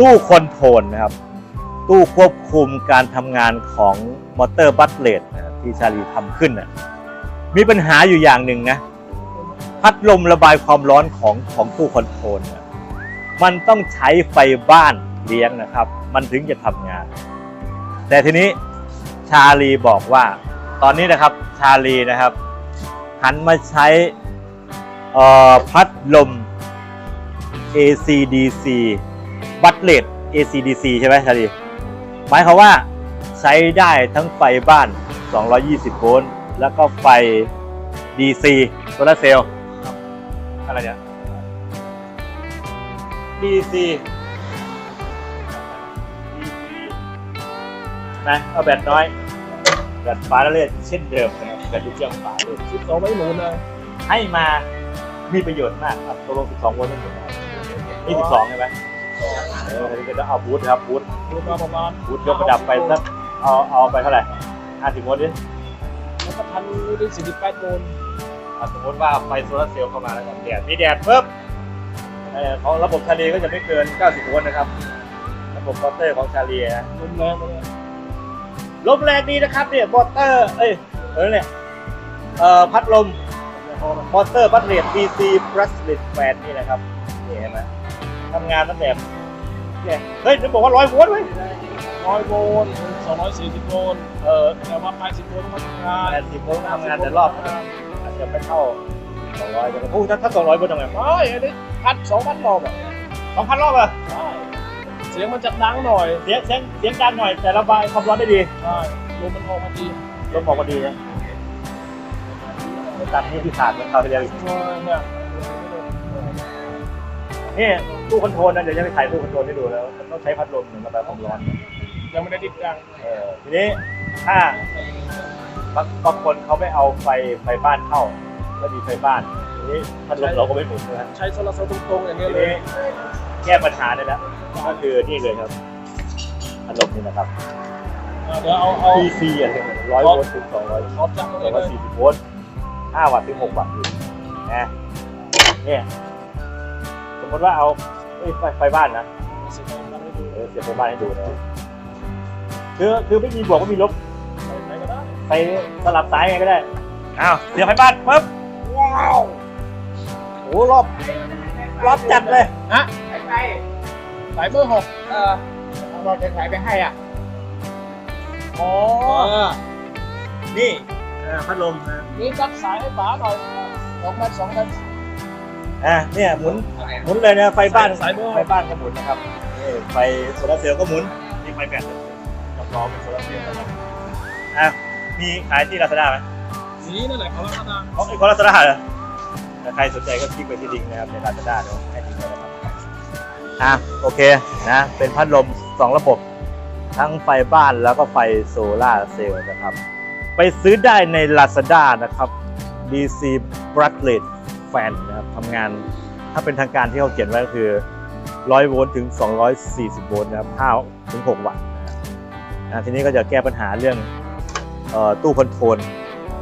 ตู้คอนโทรลนะครับ ตู้ควบคุมการทำงานของมอเตอร์บัตเลตที่ชาลีทำขึ้นนะมีปัญหาอยู่อย่างหนึ่งนะ พัดลมระบายความร้อนของของตู้คอนโทรลนะมันต้องใช้ไฟบ้านเลี้ยงนะครับ มันถึงจะทำงาน แต่ทีนี้ชาลีบอกว่า ตอนนี้นะครับชาลีนะครับหันมาใช้ออพัดลม ACDC บัตเลต ACDC ใช่ไหมชาลีหมายความว่าใช้ได้ทั้งไฟบ้าน 220 โวลต์ แล้วก็ไฟ DC โซลาร์เซลล์อะไรเนี่ย DC DC นะเอาแบตน้อยแบตฟ้าเลือดเช่นเดิมนะครับแบตลิเธียมฟ้าเลือดสิบสองไม่หมุนเลยให้มามีประโยชน์มากครับตกลง12โวลต์ไม่หมดนะครับนี่12ใช่ไหมเออทีนี้ก็จะเอาบูทนะครับบูทดูมาประมาณบูทยกระดับไปสักเอาเอาไปเท่าไหร่50โวลต์ดิแล้วก็พันด้สี่สิบแปดโวลต์อะสมมติว่าไฟโซลาร์เซลล์เข้ามาแล้วกันแดดมีแดดปุ๊บเออของระบบชาลีก็จะไม่เกิน 90 โวลต์นะครับ ระบบมอเตอร์ของชาลีนะรุนแรงเลยลมแรงดีนะครับเนี่ยมอเตอร์เอ้ยเออเนี่ยเอ่อพัดลมมอเตอร์บัตเรต DC b r u s l e t fan นี่นะครับนี่เห็นไหมทำงานตั้งแต่ เนี่ยเฮ้ยจะบอกว่าร้อยโวลต์เว้ยร้อยโวลต์สองร้อยสี่สิบโวลต์เออแต่ว่าแปดสิบโวลต์มันทำงานแปดสิบโวลต์ทำงานแต่รอบอาจจะไม่เข้าสองร้อยแต่พูดถ้าถ้าสองร้อยโวลต์ทำไงไม่อันนี้พันสองพันรอบอะสองพันรอบอะใช่เสียงมันจะดังหน่อยเสียงเสียงเสียงดังหน่อย แต่ระบายความร้อนได้ดีใช่ลมมันออกมาดีลมออกมาดีนะตัดนี่ที่ขาดมันเข้าทีเดียวอีกเออเนี่ยนี่ตู้คอนโทรลนะเดี๋ยวจะไปถ่ายตู้คอนโทรลให้ดูแล้วต้องใช้พัดลมเหมือนระบายความร้อนยังไม่ได้ติดตั้งเออทีนี้ถ้าบางบางคนเขาไม่เอาไฟไฟบ้านเข้าก็มีไฟบ้านทีนี้พัดลมเราก็ไม่หมุนนะฮะใช้โซลาร์เซลล์ตรงๆอย่างทีนี้เลนี้ยแก้ปัญหาได้แล้วก็คือนี่เลยครับพัดลมนี่นะครับอ่าเดี๋ยวเอาเอา DC อะร้อยโวลต์ถึงสองร้อยออกจากตรงสอนี้งเลร้อยยสี่สิบโวลต์ห้าวัตต์ถึงหกวัตต์อยู่นะเนี่ยส มมติว่าเอาเอ้ยไฟไฟบ้านนะสิบมันไม่ดูเออเสียบไฟบ้านให้ดูนะคือคือไม่มีบวกก็มีลบไหนก็ได้ไปสลับสายไงก็ได้อ้าวเสียบไฟบ้านปุ๊บว้าวโอ้รอบรอบจัดเลยฮะสายเบอร์หกเออเราจะขายไปให้อะอ๋อนี่อ่าพัดลมนะนี่จัดสายให้ป๋าหน่อยสองเมตรสองเมตร อ่าเนี่ยหมุนหมุนเลยนะไฟบ้านสายเบอร์ไฟบ้านก็หมุนนะครับนี่ไฟโซลาร์เซลล์ก็หมุนนี่ไฟแบตกับล้อเป็นโซลาร์เซลล์นะครับอะมีขายที่ลาซาด้าไหมสีนั่นแหละเขาลักษณะอ๋อไอ้คนลาซาด้าเหรอถ้าใครสนใจก็คลิกไปที่ลิงก์นะครับในลาซาด้าเดี๋ยวให้ลิงก์ไว้นะครับอะโอเคนะเป็นพัดลมสองระบบ ทั้งไฟบ้านแล้วก็ไฟโซลาร์เซลล์นะครับ ไปซื้อได้ใน Lazada นะครับ DC b r a c l e t Fan นะครับทำงานถ้าเป็นทางการที่เขาเขียนไว้ก็คือ 100 โวลต์ถึง 240 โวลต์นะครับ5ถึง 6 วัตต์นะครับทีนี้ก็จะแก้ปัญหาเรื่องออตู้คอนโทรล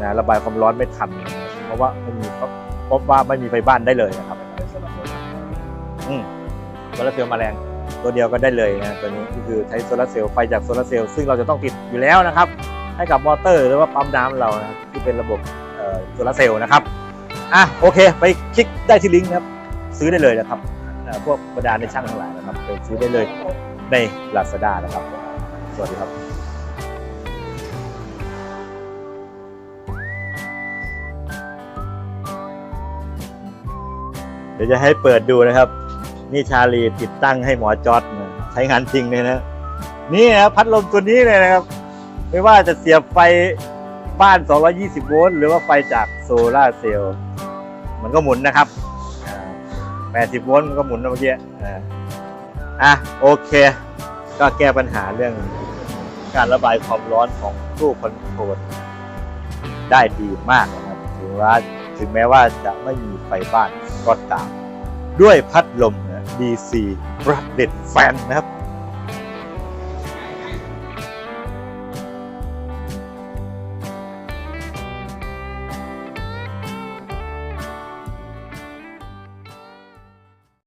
นะระบายความร้อนไม่ทันนะเพราะว่าไม่มีเพราะว่าไม่มีไฟบ้านได้เลยนะครับอืมโซลาร์เซลล์มาแรงตัวเดียวก็ได้เลยนะตัวนี้ก็คือใช้โซลาร์เซลล์ไฟจากโซลาร์เซลล์ซึ่งเราจะต้องติดอยู่แล้วนะครับ ให้กับมอเตอร์หรือว่าปั๊มน้ำเรานะครับที่เป็นระบบโซลาร์เซลล์นะครับ อะโอเค ไปคลิกได้ที่ลิงก์นะครับ ซื้อได้เลยนะครับอ่อพวกบรรดาในช่างทั้งหลายนะครับไปซื้อได้เลยใน Lazada นะครับ สวัสดีครับเดี๋ยวจะให้เปิดดูนะครับ นี่ชาลีติดตั้งให้หมอจอดใช้งานจริงเลยนะ นี่นะพัดลมตัวนี้เลยนะครับ ไม่ว่าจะเสียบไฟบ้าน 220 โวลต์หรือว่าไฟจากโซลาร์เซลล์ มันก็หมุนนะครับอ่า80โวลต์มันก็หมุนเมื่อกี้อ่าอะโอเค ก็แก้ปัญหาเรื่องการระบายความร้อนของตู้คอนโทรลได้ดีมากนะครับถือว่าถึงแม้ว่าจะไม่มีไฟบ้านก็ตาม ด้วยพัดลมนะ DC b r a c k e t Fan นะครับ